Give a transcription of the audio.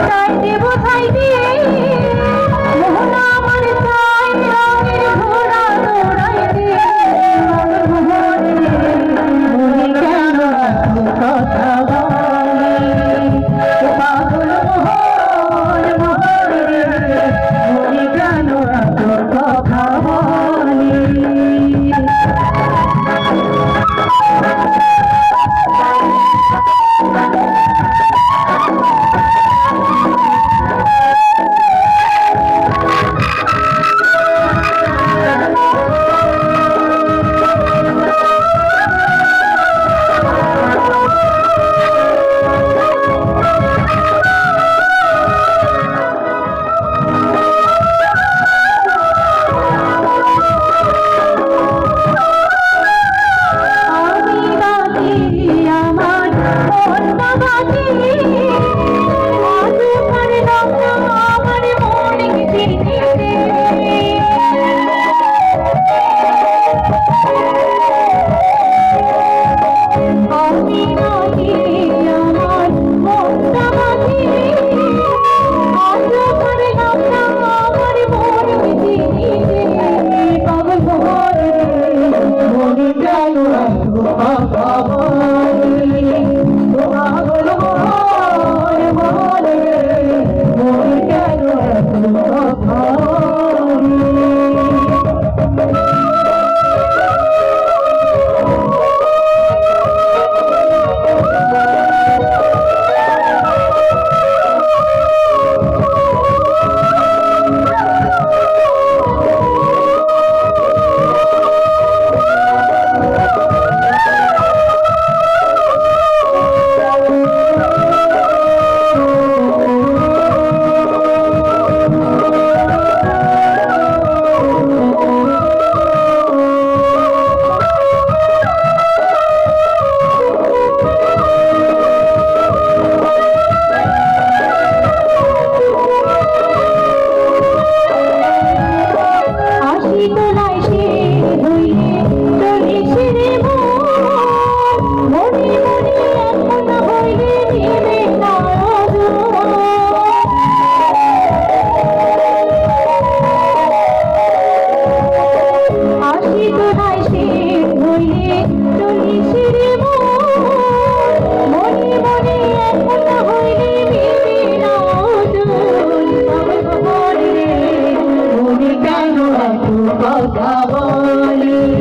যাইতে তাই দিয়ে মোহনা আমার চাই Baba Hallelujah.